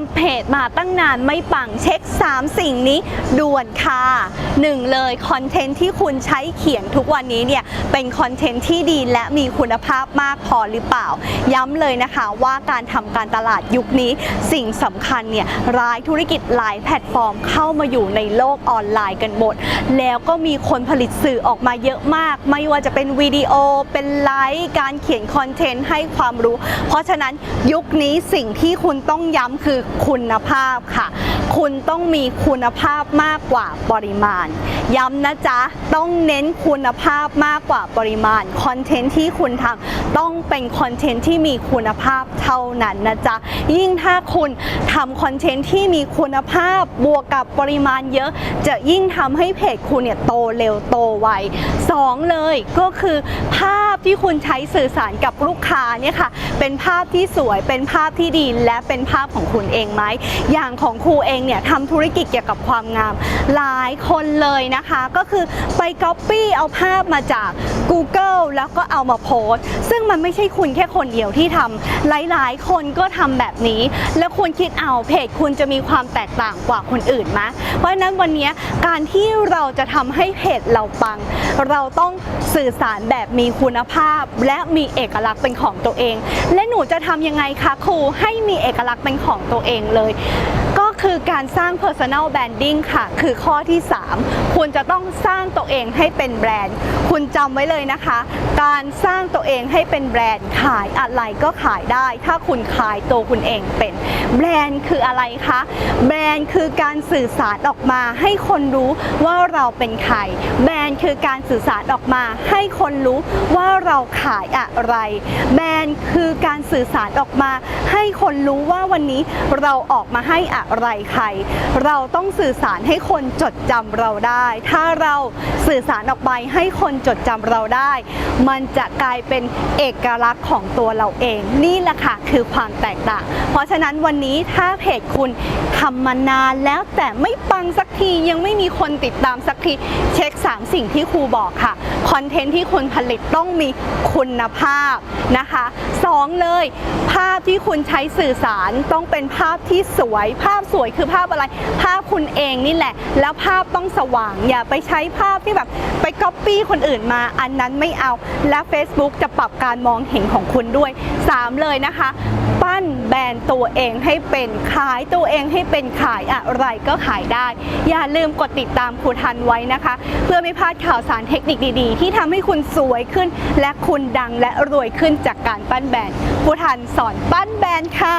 ำเพจมาตั้งนานไม่ปังเช็ค 3 สิ่งนี้ด่วนค่ะหนึ่งเลยคอนเทนต์ที่คุณใช้เขียนทุกวันนี้เนี่ยเป็นคอนเทนต์ที่ดีและมีคุณภาพมากพอหรือเปล่า ย้ำเลยนะคะว่าการทำการตลาดยุคนี้สิ่งสำคัญเนี่ยรายธุรกิจหลายแพลตฟอร์มเข้ามาอยู่ในโลกออนไลน์กันหมด แล้วก็มีคนผลิตสื่อออกมาเยอะมาก ไม่ว่าจะเป็นวิดีโอเป็นไลฟ์การเขียนคอนเทนต์ให้ความรู้ เพราะฉะนั้นยุคนี้สิ่งที่คุณต้องย้ำคือคุณภาพค่ะคุณต้องมีคุณภาพมากกว่าปริมาณ ย้ำนะจ๊ะ ต้องเน้นคุณภาพมากกว่าปริมาณ คอนเทนต์ที่คุณทำต้องเป็นคอนเทนต์ที่มีคุณภาพเท่านั้นนะจ๊ะ ยิ่งถ้าคุณทำคอนเทนต์ที่มีคุณภาพบวกกับปริมาณเยอะ จะยิ่งทำให้เพจคุณเนี่ยโตเร็วโตไวสองเลยก็คือภาพที่คุณใช้สื่อสารกับลูกค้าเนี่ยค่ะ เป็นภาพที่สวย เป็นภาพที่ดี และเป็นภาพของคุณเองไหม อย่างของครูเองเนี่ยทำธุรกิจเกี่ยวกับความงาม หลายคนเลยนะคะ ก็คือไปก๊อปปี้เอาภาพมาจาก Google แล้วก็เอามาโพสต์ซึ่งมันไม่ใช่คุณแค่คนเดียวที่ทำหลายๆ คนก็ทำแบบนี้ แล้วคุณคิดเอาเพจคุณจะมีความแตกต่างกว่าคนอื่นไหมเพราะนั้นวันนี้การที่เราจะทำให้เพจเราปัง เราต้องสื่อสารแบบมีคุณภาพ และมีเอกลักษณ์เป็นของตัวเอง และหนูจะทำยังไงคะครูให้มีเอกลักษณ์เป็นของตัวเองเลย ก็ คือการสร้าง personal branding ค่ะ คือข้อที่ 3 คุณจะต้องสร้างตัวเองให้เป็นแบรนด์ คุณจำไว้เลยนะคะ การสร้างตัวเองให้เป็นแบรนด์ขายอะไรก็ขายได้ ถ้าคุณขายตัวคุณเองเป็น แบรนด์คืออะไรคะ แบรนด์คือการสื่อสารออกมาให้คนรู้ว่าเราเป็นใคร แบรนด์คือการสื่อสารออกมาให้คนรู้ว่าเราขายอะไร แบรนด์คือการสื่อสารออกมา ให้คนรู้ว่าวันนี้เราออกมาให้อะไรใคร เราต้องสื่อสารให้คนจดจำเราได้ ถ้าเราสื่อสารออกไปให้คนจดจำเราได้ มันจะกลายเป็นเอกลักษณ์ของตัวเราเอง นี่แหละค่ะคือความแตกต่าง เพราะฉะนั้นวันนี้ถ้าเพจคุณทำมานานแล้วแต่ไม่ปังสักทียังไม่มีคนติดตามสักทีเช็ค 3 สิ่งที่ครูบอกค่ะคอนเทนต์ที่คุณผลิตต้องมีคุณภาพนะคะสองเลย ภาพที่คุณใช้สื่อสารต้องเป็นภาพที่สวยภาพสววยคือภาพอะไร ภาพคุณเองนี่แหละ แล้วภาพต้องสว่าง อย่าไปใช้ภาพที่แบบไปก๊อปปี้คนอื่นมา อันนั้นไม่เอา และ Facebook จะปรับการมองเห็นของคุณด้วย 3 เลยนะคะ ปั้นแบรนด์ตัวเองให้เป็นขายตัวเองให้เป็นขายอะไรก็ขายได้ อย่าลืมกดติดตามครูทันไว้นะคะ เพื่อไม่พลาดข่าวสารเทคนิคดีๆ ที่ทำให้คุณสวยขึ้น และคุณดังและรวยขึ้นจากการปั้นแบรนด์ครูทันสอนปั้นแบรนด์ค่ะ